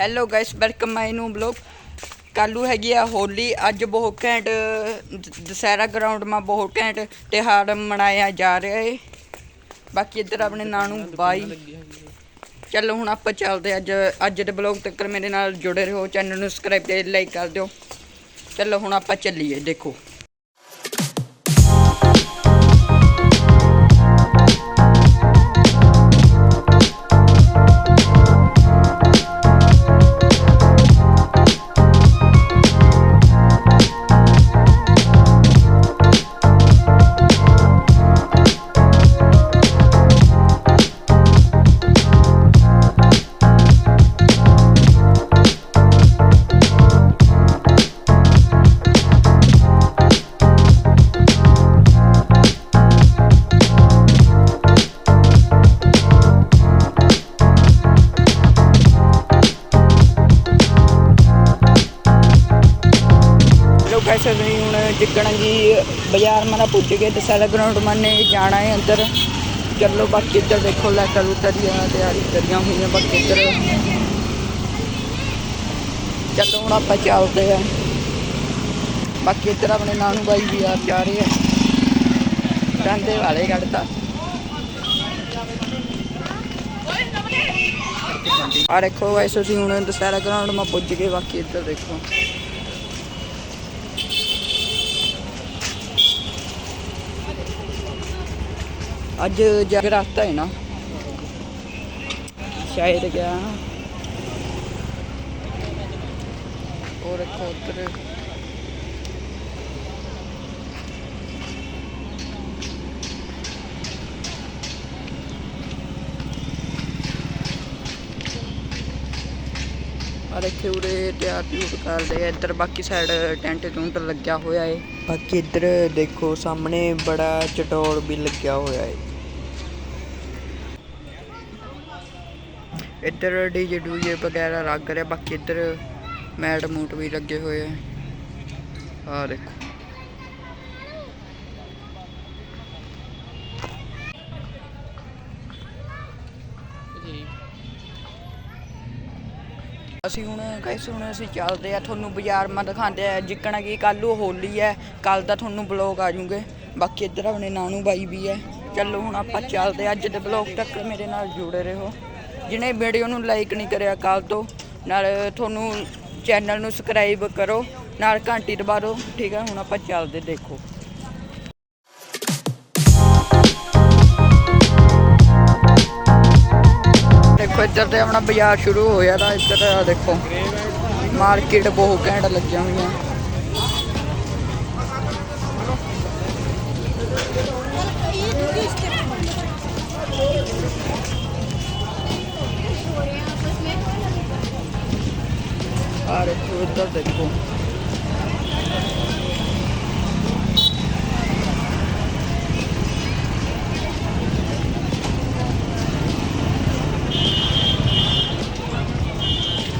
Hello guys welcome my ਨੂੰ blog ਕੱਲੂ ਹੈਗੀ ਆ ਹੋਲੀ, ਅੱਜ ਬਹੁਤ ਘੈਂਟ, ਦ- ਦੁਸਹਿਰਾ ਗਰਾਊਂਡ ਮਾ ਬਹੁਤ ਘੈਂਟ ਤਿਉਹਾਰ ਮਨਾਇਆ ਜਾ ਰਿਹਾ ਏ। ਬਾਕੀ ਇੱਧਰ ਆਪਣੇ ਨਾਨੂ ਬਾਈ। ਚਲੋ ਹੁਣ ਆਪਾਂ ਚੱਲਦੇ ਅੱਜ ਅੱਜ ਦੇ ਬਲੌਗ ਤੱਕ ਮੇਰੇ ਨਾਲ ਜੁੜੇ ਰਹੋ। ਚੈਨਲ ਨੂੰ ਸਬਸਕ੍ਰਾਈਬ ਤੇ ਲਾਈਕ ਕਰ ਦਿਓ। ਚਲੋ ਹੁਣ ਆਪਾਂ ਚੱਲੀਏ, ਦੇਖੋ। ਲੋ ਗਾਇਸ ਹੁਣ ਜਿੱਕਣ ਜੀ ਬਾਜ਼ਾਰ ਮਾਰਾ ਪੁੱਜ ਗਏ ਦੁਸਹਿਰਾ ਗਰਾਊਂਡ ਮਨੇ ਜਾਣਾ ਹੈ ਅੰਦਰ। ਚਲੋ ਬਾਕੀ ਇੱਧਰ ਦੇਖੋ ਲੈਟਰ ਦੀਆਂ ਤਿਆਰੀ ਕਰੀਆਂ ਹੋਈਆਂ ਬਾਕੀ ਇੱਧਰ। ਚਲੋ ਹੁਣ ਆਪਾਂ ਚੱਲਦੇ ਆ ਬਾਕੀ ਇੱਧਰ ਆਪਣੇ ਨਾਨੂ ਬਾਈ ਵੀ ਆ ਜਾ ਰਹੇ ਆ। ਡਾਂਦੇ ਵਾਲੇ ਕੱਢਤਾ ਆ ਦੇਖੋ ਗਾਇਸ, ਅਸੀਂ ਹੁਣ ਦੁਸਹਿਰਾ ਗਰਾਊਂਡ ਮਾ ਪੁੱਜ ਗਏ, ਬਾਕੀ ਇੱਧਰ ਦੇਖੋ। ਅੱਜ ਜਗਰਾਤਾ ਹੈ ਨਾ। ਸ਼ਾਇਦ ਗਿਆ। ਔਰ ਖੋਤਰ ਔਰ ਇੱਥੇ ਉਰੇ ਤਿਆਰ ਤਿਉਰ ਕਰਦੇ ਆ। ਇੱਧਰ ਬਾਕੀ ਸਾਈਡ ਟੈਂਟ ਟੁੰਟ ਲੱਗਿਆ ਹੋਇਆ ਏ। ਬਾਕੀ ਇੱਧਰ ਦੇਖੋ, ਸਾਹਮਣੇ ਬੜਾ ਚਟੋਲ ਵੀ ਲੱਗਿਆ ਹੋਇਆ ਏ। ਇੱਧਰ ਡੀਜੇ ਡੂਜੇ ਵਗੈਰਾ ਲੱਗ ਰਿਹਾ, ਬਾਕੀ ਇੱਧਰ ਮੈਟ ਮੂਟ ਵੀ ਲੱਗੇ ਹੋਏ ਆ। ਆ ਦੇਖੋ। ਅਸੀਂ ਹੁਣ ਗਾਇਸ ਹੁਣ ਅਸੀਂ ਚੱਲਦੇ ਆ, ਤੁਹਾਨੂੰ ਬਾਜ਼ਾਰ ਮਾ ਦਿਖਾਉਂਦੇ ਆ, ਜਿੱਕਣਾ ਕਿ ਕੱਲੂ ਹੋਲੀ ਹੈ ਕੱਲ ਦਾ ਤੁਹਾਨੂੰ ਬਲੌਗ ਆ ਜੂਗੇ ਬਾਕੀ ਇੱਧਰ ਆਪਣੇ ਨਾਨੂ ਬਾਈ ਵੀ ਹੈ ਚਲੋ ਹੁਣ ਆਪਾਂ ਚੱਲਦੇ ਆ, ਅੱਜ ਦੇ ਬਲੌਗ ਤੱਕ ਮੇਰੇ ਨਾਲ ਜੁੜੇ ਰਹੋ। ਜਿਹਨੇ ਵੀਡੀਓ ਨੂੰ ਲਾਈਕ ਨਹੀਂ ਕਰਿਆ ਕੱਲ ਤੋਂ, ਨਾਲ ਤੁਹਾਨੂੰ ਚੈਨਲ ਨੂੰ ਸਬਸਕ੍ਰਾਈਬ ਕਰੋ, ਨਾਲ ਘੰਟੀ ਦਬਾ ਦਿਓ, ਠੀਕ ਹੈ, ਹੁਣ ਆਪਾਂ ਚੱਲਦੇ ਦੇਖੋ। ਦੇਖੋ, ਇੱਧਰ ਤੇ ਆਪਣਾ ਬਾਜ਼ਾਰ ਸ਼ੁਰੂ ਹੋਇਆ ਤਾਂ ਇੱਧਰ ਦੇਖੋ ਮਾਰਕੀਟ ਬਹੁਤ ਘੈਂਟ ਲੱਗੀਆਂ ਹੋਈਆਂ। ਦੇਖੋ।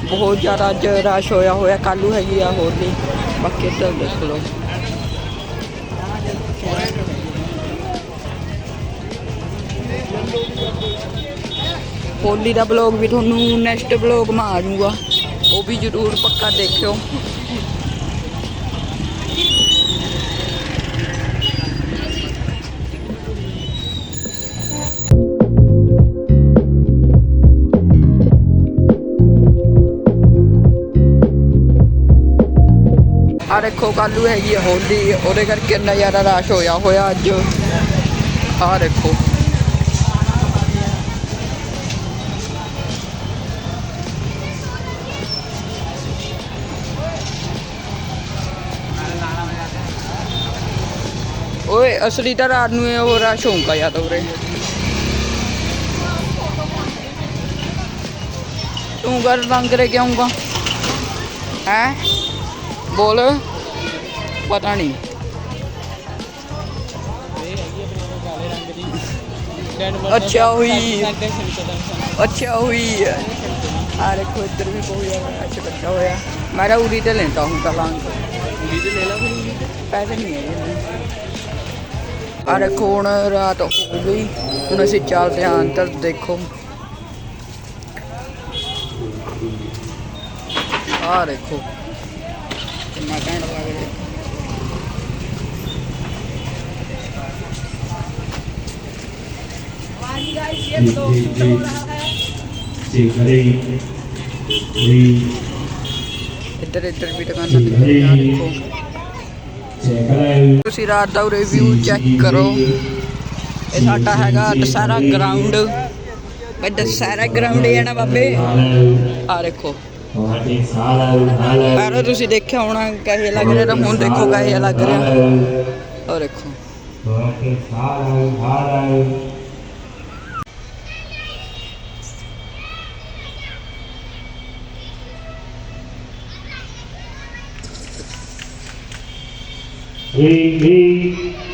ਬਹੁਤ ਜ਼ਿਆਦਾ ਅੱਜ ਰਸ਼ ਹੋਇਆ ਹੋਇਆ ਕੱਲੂ ਹੈਗੀ ਆ ਹੋਰ ਨਹੀਂ ਬਾਕੀ ਇੱਧਰ ਦੇਖ ਲਓ। ਹੋਲੀ ਦਾ ਬਲੌਗ ਵੀ ਤੁਹਾਨੂੰ ਨੈਕਸਟ ਬਲੌਗ ਮਾ ਆ ਜਾਊਗਾ ਉਹ ਵੀ ਜ਼ਰੂਰ ਪੱਕਾ ਦੇਖਿਓ ਆ ਦੇਖੋ ਕੱਲੂ ਹੈਗੀ ਆ ਹੋਲੀ ਉਹਦੇ ਕਰਕੇ ਇੰਨਾ ਜ਼ਿਆਦਾ ਰਸ਼ ਹੋਇਆ ਹੋਇਆ ਅੱਜ ਆ ਦੇਖੋ ਓਏ ਅਸਲੀ ਤਾਂ ਰਾਤ ਨੂੰ ਇਹ ਉਹ ਰਸ਼ ਹੋਊਗਾ ਜਾਂ ਤਾਂ ਉਰੇ। ਤੂੰ ਘਰ ਰੰਗ ਰੇ ਕਿਉਂਗਾ ਹੈ? ਬੋਲ। ਪਤਾ ਨਹੀਂ। ਅੱਛਾ ਹੋਈ ਅੱਛਾ ਹੋਈ ਆ ਦੇਖੋ ਇੱਧਰ ਵੀ ਜ਼ਿਆਦਾ ਅੱਛਾ ਇਕੱਠਾ ਹੋਇਆ। ਮੈਂ ਤਾਂ ਉਰੀ ਤੇ ਲੈਂਦਾ ਹੂੰ ਤਾਂ ਲਾਂਗ ਉਰੀ ਤੇ ਲੈ ਲਾ ਪੈਸੇ ਨਹੀਂ ਹੈ ਆ ਦੇਖੋ ਹੁਣ ਰਾਤ ਹੋ ਗਈ। ਹੁਣ ਅਸੀਂ ਚੱਲਦੇ ਹਾਂ ਅੰਦਰ ਦੇਖੋ। ਆ ਦੇਖੋ। ਕਿੰਨਾ ਘੈਂਟ ਲੱਗ ਰਿਹਾ। ਵਾਹੀ ਗਾਇਸ ਇਹ ਦੋ ਸ਼ੂਟ ਹੋ ਰਹਾ ਹੈ। ਜੀ ਘਰੇ ਜੀ। ਇੱਧਰ ਇੱਧਰ ਵੀ ਦੁਕਾਨਾਂ ਨੇ ਦੇਖੋ। ਤੁਸੀਂ ਰਾਤ ਦਾ ਰਿਵਿਊ ਚੈੱਕ ਕਰੋ। ਇਹ ਸਾਡਾ ਹੈਗਾ ਦਸਹਿਰਾ ਗਰਾਊਂਡ ਬਈ ਦਸਹਿਰਾ ਗਰਾਊਂਡ ਹੈ ਨਾ ਬਾਬੇ। ਆ ਦੇਖੋ। ਪਹਿਲਾਂ ਤੁਸੀਂ ਦੇਖਿਆ ਹੋਣਾ ਕਹੇ ਲੱਗ ਰਿਹਾ ਤਾਂ ਹੁਣ ਦੇਖੋ ਕਹੇ ਲੱਗ ਰਿਹਾ। ਉਹ ਦੇਖੋ। He, he,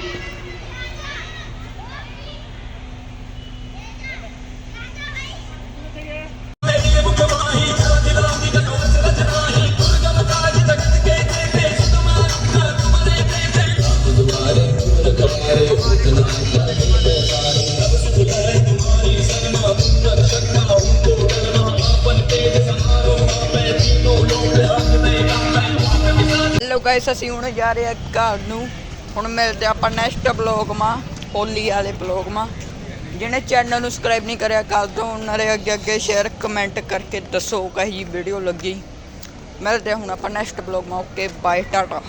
ਬਸ ਅਸੀਂ ਹੁਣ ਜਾ ਰਹੇ ਆ ਘਰ ਨੂੰ। ਹੁਣ ਮਿਲਦੇ ਆਪਾਂ ਨੈਕਸਟ ਬਲੌਗ ਮਾ ਹੋਲੀ ਵਾਲੇ ਬਲੌਗ ਮਾ ਜਿਹਨੇ ਚੈਨਲ ਨੂੰ ਸਬਸਕ੍ਰਾਈਬ ਨਹੀਂ ਕਰਿਆ, ਕਰ ਦੋ। ਉਹਨਾਂ ਦੇ ਅੱਗੇ ਅੱਗੇ ਸ਼ੇਅਰ ਕਮੈਂਟ ਕਰਕੇ ਦੱਸੋ, ਕਹੀ ਵੀਡੀਓ ਲੱਗੀ। ਮਿਲਦੇ ਹਾਂ ਹੁਣ ਆਪਾਂ ਨੈਕਸਟ ਬਲੌਗ ਮਾ ਓਕੇ ਬਾਏ ਟਾਟਾ।